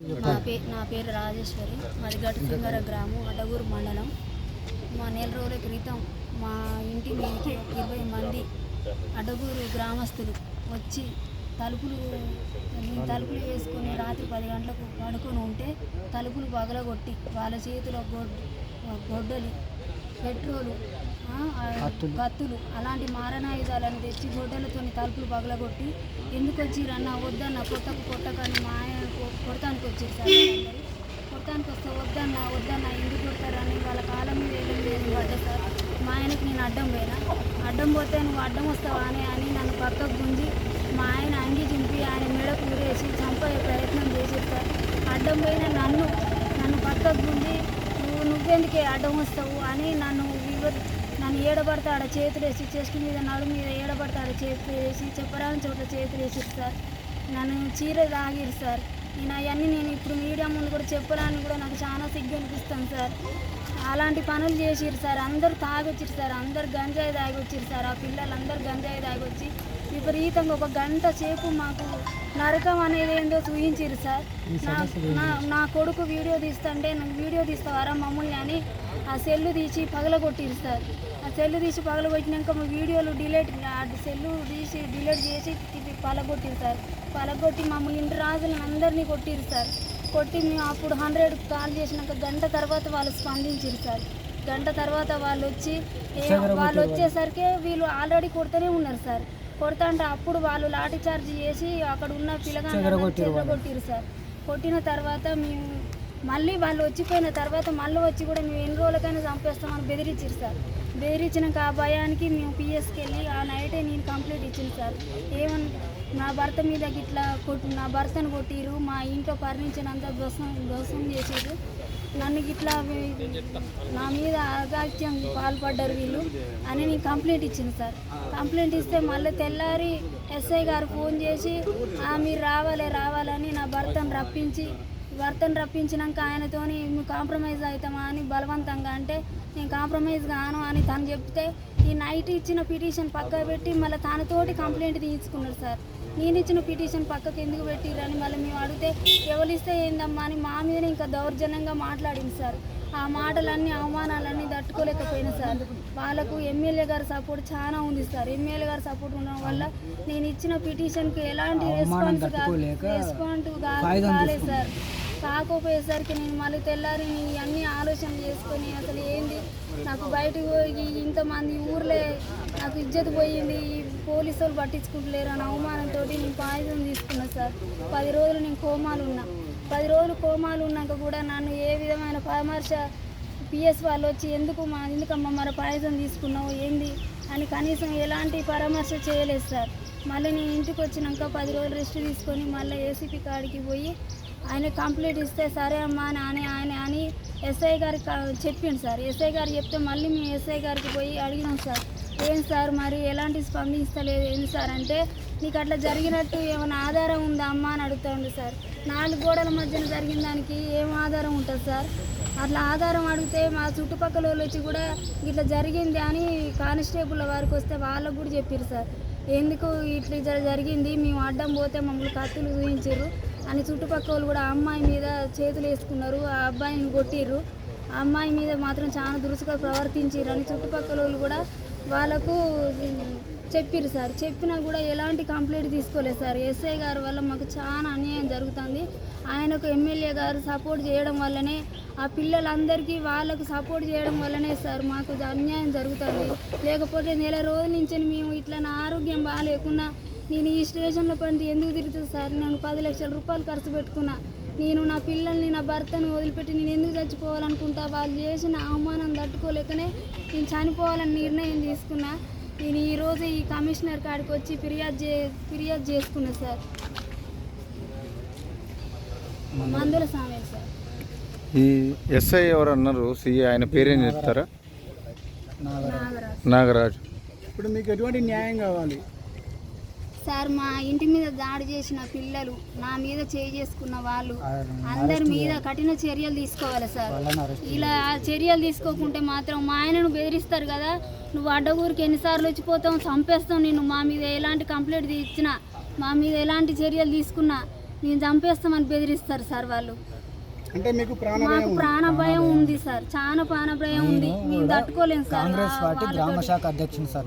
నా పే నా పేరు రాజేశ్వరి. మాది గట్టుసింగర గ్రామం అడగూరు మండలం. మా నెల రోజుల క్రితం మా ఇంటి మీదకి ఇరవై మంది అడగూరు గ్రామస్తులు వచ్చి తలుపులు తలుపులు వేసుకొని రాత్రి పది గంటలకు పడుకొని ఉంటే తలుపులు పగలగొట్టి వాళ్ళ చేతిలో గొడ్ గొడ్డలి పెట్రోలు కత్తులు. అలాంటి మారణాయుధాలను తెచ్చి గొడ్డలతో తలుపులు పగలగొట్టి ఎందుకు వచ్చిరన్న వద్దన్న కొట్టకు కొట్టకని మా ఆయన కొడతానికి వచ్చారు సార్. కొడతానికి వస్తే వద్దన్న వద్దన్న ఎందుకు కొడతారని వాళ్ళ కాలం మీద ఏం లేదు పడ్డ సార్. మా ఆయనకి నేను అడ్డం పోయినా. అడ్డం పోతే నువ్వు అడ్డం వస్తావా అని అని నన్ను పక్కకు గుంజి మా ఆయన అంగి చింపి ఆయన మెడకు ఊరేసి చంపే ప్రయత్నం చేసేది సార్. అడ్డం పోయిన నన్ను నన్ను పక్కకు గుంజి నువ్వెందుకే అడ్డం వస్తావు అని నన్ను వివరి నన్ను ఏడబడితే ఆడ చేతులు వేసి చెస్ట్ మీద నడు మీద ఏడబడితే ఆడ చేతులు వేసి చెప్పరాని చోట్ల చేతులు వేసి సార్. నన్ను చీర తాగిరు సార్. నేను అవన్నీ నేను ఇప్పుడు మీడియా ముందు కూడా చెప్పరాని కూడా నాకు చాలా సిగ్గు అనిపిస్తాను సార్. అలాంటి పనులు చేసిరు సార్. అందరూ తాగొచ్చిరు సార్. అందరు గంజాయి తాగొచ్చిరు సార్. ఆ పిల్లలు అందరు గంజాయి తాగొచ్చి విపరీతంగా ఒక గంట సేపు మాకు నరకం అనేది ఏందో చూపించారు సార్. నా నా కొడుకు వీడియో తీస్తుంటే నువ్వు వీడియో తీస్తావారా మమ్మల్ని అని ఆ సెల్లు తీసి పగలగొట్టిరు సార్. ఆ సెల్లు తీసి పగలగొట్టినాక మా వీడియోలు డిలీట్ ఆ సెల్లు తీసి డిలీట్ చేసి పగలగొట్టిరు సార్. పగలగొట్టి మమ్మల్ని ఇంటి రాజులను అందరినీ కొట్టిరు సార్. కొట్టి మేము అప్పుడు హండ్రెడ్ కాల్ చేసినాక గంట తర్వాత వాళ్ళు స్పందించారు సార్. గంట తర్వాత వాళ్ళు వచ్చి వాళ్ళు వచ్చేసరికి వీళ్ళు ఆల్రెడీ కొడుతూనే ఉన్నారు సార్. కొడతా అంటే అప్పుడు వాళ్ళు లాఠీ చార్జ్ చేసి అక్కడ ఉన్న పిల్లగాళ్ళు కొట్టిరు సార్. కొట్టిన తర్వాత మేము మళ్ళీ వాళ్ళు వచ్చిపోయిన తర్వాత మళ్ళీ వచ్చి కూడా మేము ఎన్ని రోజులకైనా చంపేస్తామని బెదిరించారు సార్. బెదిరించినాక ఆ భయానికి మేము పిఎస్కి వెళ్ళి ఆ నైటే నేను కంప్లీట్ ఇచ్చింది సార్. ఏమని నా భర్త మీద గిట్లా కొట్టు నా భర్తను కొట్టిరు మా ఇంట్లో ఫర్నిచర్ అంతా ధ్వసం దోసం చేసారు నన్ను గిట్లా నా మీద అగాత్యం పాల్పడ్డారు వీళ్ళు. అని నేను కంప్లైంట్ ఇచ్చింది సార్. కంప్లైంట్ ఇస్తే మళ్ళీ తెల్లారి ఎస్ఐ గారు ఫోన్ చేసి "ఆ, మీరు రావాలి రావాలని నా భర్తను రప్పించి భర్తను రప్పించినాక ఆయనతోని కాంప్రమైజ్ అవుతామా అని బలవంతంగా అంటే నేను కాంప్రమైజ్ కాను అని తను చెప్తే ఈ నైట్ ఇచ్చిన పిటిషన్ పక్క పెట్టి మళ్ళీ తనతోటి కంప్లైంట్ తీసుకున్నాడు సార్. నేను ఇచ్చిన పిటిషన్ పక్కకి ఎందుకు పెట్టిరని మళ్ళీ మేము అడిగితే ఎవరు ఇస్తే ఏందమ్మా? అని మా మీద ఇంకా దౌర్జన్యంగా మాట్లాడింది సార్. ఆ మాటలన్నీ అవమానాలన్నీ తట్టుకోలేకపోయినా సార్. వాళ్ళకు ఎమ్మెల్యే గారి సపోర్ట్ చాలా ఉంది సార్. ఎమ్మెల్యే గారి సపోర్ట్ ఉండడం వల్ల నేను ఇచ్చిన పిటిషన్కి ఎలాంటి రెస్పాన్స్ రెస్పాన్స్ కాలేదు సార్. కాకపోయేసరికి నేను మళ్ళీ తెల్లారి అన్ని ఆలోచన చేసుకొని అసలు ఏంది? నాకు బయటకు పోయి ఇంతమంది ఊర్లే నాకు ఇజ్జత్ పోయింది. ఈ పోలీసు వాళ్ళు పట్టించుకుంటలేరు అని అవమానంతో నేను పాయిజన్ తీసుకున్నా సార్. పది రోజులు నేను కోమాలు ఉన్నా. పది రోజులు కోమాలు ఉన్నాక కూడా నన్ను ఏ విధమైన పరామర్శ పిఎస్ వాళ్ళు వచ్చి ఎందుకు మా ఎందుకమ్మా మరి పాయిజన్ తీసుకున్నావు? ఏంది? అని కనీసం ఎలాంటి పరామర్శ చేయలేదు సార్. మళ్ళీ నేను ఇంటికి వచ్చినాక పది రోజులు రెస్ట్ తీసుకొని మళ్ళీ ఏసీపీ కాడికి పోయి ఆయన కంప్లీట్ ఇస్తే సరే అమ్మా అని అని ఆయన అని ఎస్ఐ గారికి చెప్పిండు సార్. ఎస్ఐ గారు చెప్తే మళ్ళీ మేము ఎస్ఐ గారికి పోయి అడిగినాం సార్. ఏం సార్ మరి ఎలాంటి స్పందిస్తలేదు? ఏంది సార్ అంటే నీకు అట్లా జరిగినట్టు ఏమైనా ఆధారం ఉందా అమ్మా అని అడుగుతాడు సార్. నాలుగు గోడల మధ్యన జరిగిన దానికి ఏం ఆధారం ఉంటుంది సార్? అట్లా ఆధారం అడిగితే మా చుట్టుపక్కల వాళ్ళు వచ్చి కూడా ఇట్లా జరిగింది అని కానిస్టేబుల్ వారికి వస్తే వాళ్ళకు కూడా చెప్పారు సార్. ఎందుకు ఇట్లా జరిగింది? మేము అడ్డం పోతే మమ్మల్ని కత్తులు ఊహించారు అని చుట్టుపక్కల వాళ్ళు కూడా అమ్మాయి మీద చేతులు వేసుకున్నారు. ఆ అబ్బాయిని కొట్టిర్రు. ఆ అమ్మాయి మీద మాత్రం చాలా దురుసుగా ప్రవర్తించారు అని చుట్టుపక్కల వాళ్ళు కూడా వాళ్ళకు చెప్పిర్రు సార్. చెప్పినా కూడా ఎలాంటి కంప్లైంట్ తీసుకోలేదు సార్. ఎస్ఐ గారి వల్ల మాకు చాలా అన్యాయం జరుగుతుంది. ఆయనకు ఎమ్మెల్యే గారు సపోర్ట్ చేయడం వల్లనే ఆ పిల్లలందరికీ వాళ్ళకు సపోర్ట్ చేయడం వల్లనే సార్ మాకు అన్యాయం జరుగుతుంది. లేకపోతే నెల రోజుల నుంచి మేము ఇట్లా నా ఆరోగ్యం బాగాలేకున్నా నేను ఈ స్టేషన్లో పని ఎందుకు తిరుగుతుంది సార్? నేను పది లక్షల రూపాయలు ఖర్చు పెట్టుకున్నా నేను నా పిల్లల్ని నా భర్తను వదిలిపెట్టి నేను ఎందుకు చచ్చిపోవాలనుకుంటా? వాళ్ళు చేసిన అవమానం తట్టుకోలేకనే నేను చనిపోవాలని నిర్ణయం తీసుకున్నా. నేను ఈరోజు ఈ కమిషనర్ కాడికి వచ్చి ఫిర్యాదు చే ఫిర్యాదు చేసుకున్నా సార్. మందుల సామే సార్. ఈ ఎస్ఐ ఎవరు అన్నారు? సిఐ ఆయన పేరేం చెప్తారా? నాగరాజు. నాగరాజు. ఇప్పుడు మీకు ఎటువంటి న్యాయం కావాలి? సార్ మా ఇంటి మీద దాడి చేసిన పిల్లలు నా మీద చేయి చేసుకున్న వాళ్ళు అందరి మీద కఠిన చర్యలు తీసుకోవాలి సార్. ఇలా చర్యలు తీసుకోకుంటే మాత్రం మా ఆయనను బెదిరిస్తారు కదా. నువ్వు అడ్డగూరికి ఎన్నిసార్లు వచ్చిపోతావు చంపేస్తావు నేను మా మీద ఎలాంటి కంప్లైంట్ ఇచ్చినా మా మీద ఎలాంటి చర్యలు తీసుకున్నా నేను చంపేస్తామని బెదిరిస్తారు సార్ వాళ్ళు. అంటే మీకు ప్రాణ మాకు ప్రాణ భయం ఉంది సార్. చాలా ప్రాణ భయం ఉంది. మేము తట్టుకోలేము సార్. కాంగ్రెస్ పార్టీ. గ్రామ శాఖ అధ్యక్షుని సార్